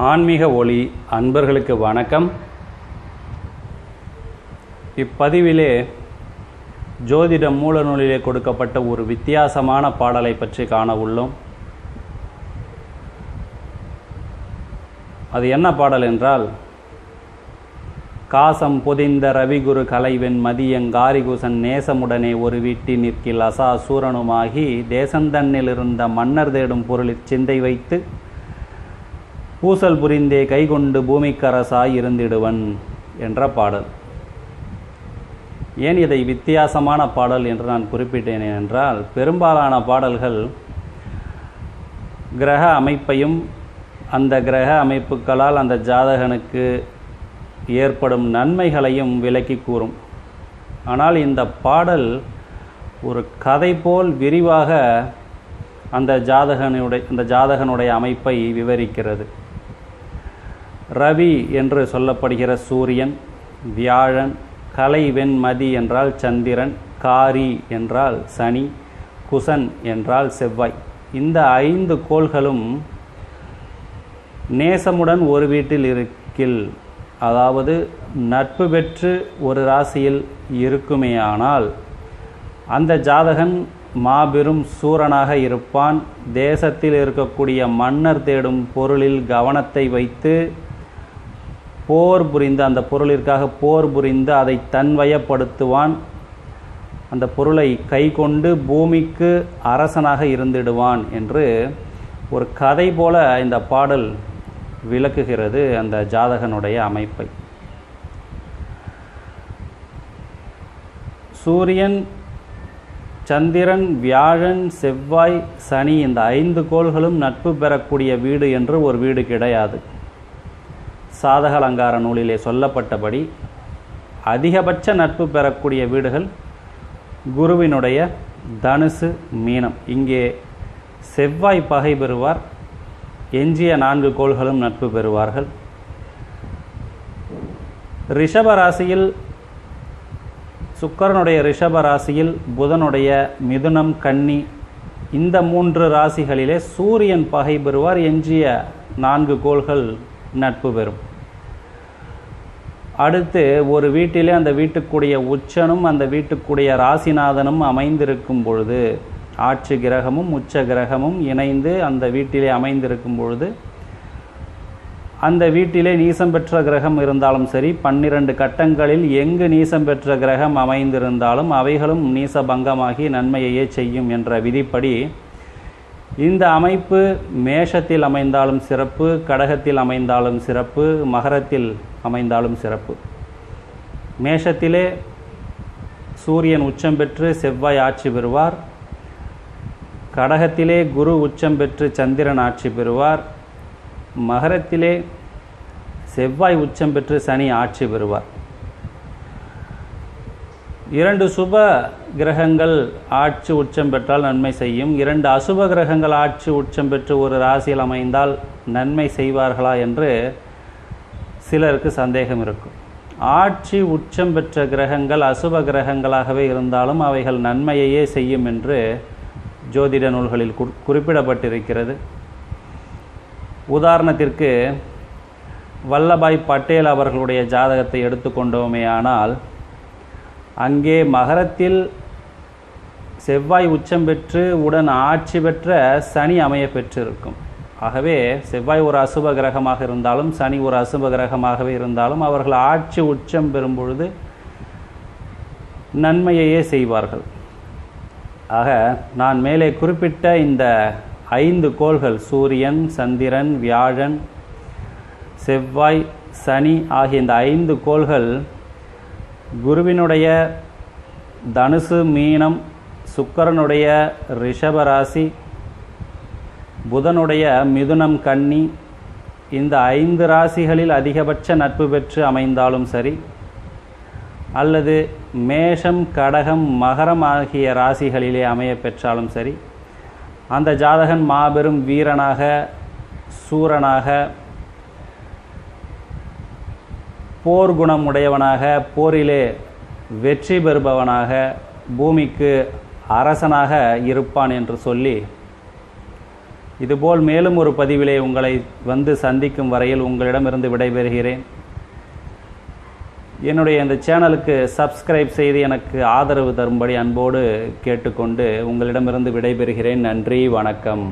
ஆன்மீக ஒளி அன்பர்களுக்கு வணக்கம். இப்பதிவிலே ஜோதிட மூல நூலிலே கொடுக்கப்பட்ட ஒரு வித்தியாசமான பாடலை பற்றி காண உள்ளோம். அது என்ன பாடல் என்றால் காசம் பொதிந்த ரவிகுரு கலைவெண் மதியங்காரிகுசன் நேசமுடனே ஒரு வீட்டி நிற்கில் அசா சூரனுமாகி தேசந்தன்னில் இருந்த மன்னர் தேடும் பொருளிற் சிந்தை வைத்து பூசல் புரிந்தே கைகொண்டு பூமிக்கரசாய் இருந்திடுவன் என்ற பாடல். ஏன் இதை வித்தியாசமான பாடல் என்று நான் குறிப்பிட்டேன் என்றால் பெரும்பாலான பாடல்கள் கிரக அமைப்பையும் அந்த கிரக அமைப்புகளால் அந்த ஜாதகனுக்கு ஏற்படும் நன்மைகளையும் விளக்கி கூறும். ஆனால் இந்த பாடல் ஒரு கதை போல் விரிவாக அந்த ஜாதகனுடைய அந்த ஜாதகனுடைய அமைப்பை விவரிக்கிறது. ரவி என்று சொல்லப்படுகிற சூரியன் வியாழன் கலை வெண்மதி என்றால் சந்திரன் காரி என்றால் சனி குசன் என்றால் செவ்வாய். இந்த ஐந்து கோள்களும் நேசமுடன் ஒரு வீட்டில் இருக்கில் அதாவது நட்பு பெற்று ஒரு ராசியில் இருக்குமேயானால் அந்த ஜாதகன் மாபெரும் சூரனாக இருப்பான். தேசத்தில் இருக்கக்கூடிய மன்னர் தேடும் பொருளில் கவனத்தை வைத்து போர் புரிந்து அந்த பொருளிற்காக போர் புரிந்து அதை தன்வயப்படுத்துவான். அந்த பொருளை கை கொண்டு பூமிக்கு அரசனாக இருந்திடுவான் என்று ஒரு கதை போல இந்த பாடல் விளக்குகிறது அந்த ஜாதகனுடைய அமைப்பை. சூரியன் சந்திரன் வியாழன் செவ்வாய் சனி இந்த ஐந்து கோள்களும் நட்பு பெறக்கூடிய வீடு என்று ஒரு வீடு கிடையாது. சாதக அலங்கார நூலிலே சொல்லப்பட்டபடி அதிகபட்ச நட்பு பெறக்கூடிய வீடுகள் குருவினுடைய தனுசு மீனம். இங்கே செவ்வாய் பகை பெறுவார் எஞ்சிய நான்கு கோள்களும் நட்பு பெறுவார்கள். ரிஷப ராசியில் சுக்கரனுடைய ரிஷப ராசியில் புதனுடைய மிதுனம் கன்னி இந்த மூன்று ராசிகளிலே சூரியன் பகை பெறுவார் எஞ்சிய நான்கு கோள்கள் நட்பு பெறும். அடுத்து ஒரு வீட்டிலே அந்த வீட்டுக்குடைய உச்சனும் அந்த வீட்டுக்குடைய ராசிநாதனும் அமைந்திருக்கும் பொழுது ஆட்சி கிரகமும் உச்ச கிரகமும் இணைந்து அந்த வீட்டிலே அமைந்திருக்கும் பொழுது அந்த வீட்டிலே நீசம் பெற்ற கிரகம் இருந்தாலும் சரி பன்னிரண்டு கட்டங்களில் எங்கு நீசம் பெற்ற கிரகம் அமைந்திருந்தாலும் அவைகளும் நீச பங்கமாகி நன்மையையே செய்யும் என்ற விதிப்படி இந்த அமைப்பு மேஷத்தில் அமைந்தாலும் சிறப்பு கடகத்தில் அமைந்தாலும் சிறப்பு மகரத்தில் அமைந்தாலும் சிறப்பு. மேஷத்திலே சூரியன் உச்சம் பெற்று செவ்வாய் ஆட்சி பெறுவார். கடகத்திலே குரு உச்சம் பெற்று சந்திரன் ஆட்சி பெறுவார். மகரத்திலே செவ்வாய் உச்சம் பெற்று சனி ஆட்சி பெறுவார். இரண்டு சுப கிரகங்கள் ஆட்சி உச்சம் பெற்றால் நன்மை செய்யும். இரண்டு அசுப கிரகங்கள் ஆட்சி உச்சம் பெற்று ஒரு ராசியில் அமைந்தால் நன்மை செய்வார்களா என்று சிலருக்கு சந்தேகம் இருக்கும். ஆட்சி உச்சம் பெற்ற கிரகங்கள் அசுப கிரகங்களாகவே இருந்தாலும் அவைகள் நன்மையையே செய்யும் என்று ஜோதிட நூல்களில் குறிப்பிடப்பட்டிருக்கிறது. உதாரணத்திற்கு வல்லபாய் பட்டேல் அவர்களுடைய ஜாதகத்தை எடுத்துக்கொண்டோமே ஆனால் அங்கே மகரத்தில் செவ்வாய் உச்சம் பெற்று உடன் ஆட்சி பெற்ற சனி அமைய பெற்றிருக்கும். ஆகவே செவ்வாய் ஒரு அசுப கிரகமாக இருந்தாலும் சனி ஒரு அசுப கிரகமாகவே இருந்தாலும் அவர்கள் ஆட்சி உச்சம் பெறும் பொழுது நன்மையையே செய்வார்கள். ஆக நான் மேலே குறிப்பிட்ட இந்த ஐந்து கோள்கள் சூரியன் சந்திரன் வியாழன் செவ்வாய் சனி ஆகிய இந்த ஐந்து கோள்கள் குருவினுடைய தனுசு மீனம் சுக்கரனுடைய ரிஷபராசி புதனுடைய மிதுனம் கன்னி இந்த ஐந்து ராசிகளில் அதிகபட்ச நட்பு பெற்று அமைந்தாலும் சரி அல்லது மேஷம் கடகம் மகரம் ஆகிய ராசிகளிலே அமைய பெற்றாலும் சரி அந்த ஜாதகன் மாபெரும் வீரனாக சூரனாக போர் குணம் உடையவனாக போரிலே வெற்றி பெறுபவனாக பூமிக்கு அரசனாக இருப்பான் என்று சொல்லி இதுபோல் மேலும் ஒரு பதிவிலே உங்களை வந்து சந்திக்கும் வரையில் உங்களிடமிருந்து விடைபெறுகிறேன். என்னுடைய இந்த சேனலுக்கு சப்ஸ்கிரைப் செய்து எனக்கு ஆதரவு தரும்படி அன்போடு கேட்டுக்கொண்டு உங்களிடமிருந்து விடைபெறுகிறேன். நன்றி வணக்கம்.